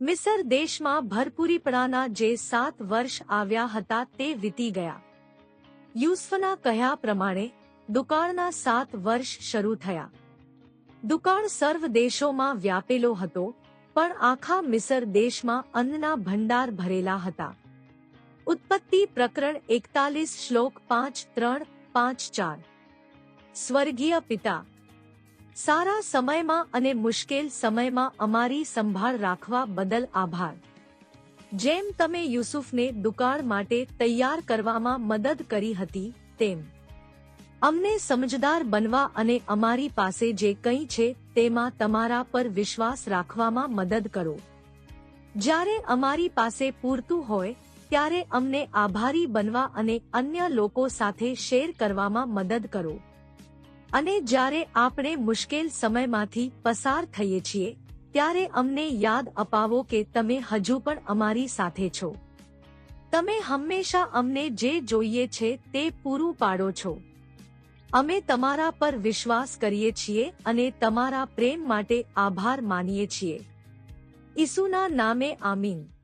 મિસર દેશમાં ભરપૂરીપણાના જે સાત વર્ષ આવ્યા હતા તે વીતી ગયા. યુસફના કહ્યા પ્રમાણે, દુકાળના સાત વર્ષ શરૂ થયા. દુકાળ સર્વ દેશોમાં વ્યાપેલો હતો, પણ આખા મિસર દેશમાં અન્નના ભંડાર ભરેલા હતા. ઉત્પત્તિ પ્રકરણ એકતાલીસ શ્લોક પાંચ ત્રણ પાંચ ચાર. સ્વર્ગીય પિતા સારા સમયમાં અને મુશ્કેલ સમયમાં અમારી સંભાળ રાખવા બદલ આભાર. જેમ તમે યુસુફને દુકાળ માટે તૈયાર કરવામાં મદદ કરી હતી, તેમ. અમને સમજદાર બનવા અને અમારી પાસે જે કંઈ છે, તેમાં તમારા પર વિશ્વાસ રાખવામાં મદદ કરો. જ્યારે અમારી પાસે પૂરતું હોય, ત્યારે અમને આભારી બનવા અને અન્ય લોકો સાથે શેર કરવામાં મદદ કરો. અને જ્યારે આપણે મુશ્કેલ સમયમાંથી પસાર થઈએ છીએ, ત્યારે અમને યાદ અપાવો કે તમે હજુ પણ અમારી સાથે છો. તમે હંમેશા અમને જે જોઈએ છે તે પૂરું પાડો છો. અમે તમારા પર વિશ્વાસ કરીએ છીએ અને તમારા પ્રેમ માટે આભાર માનીએ છીએ. ઈસુના નામે આમીન.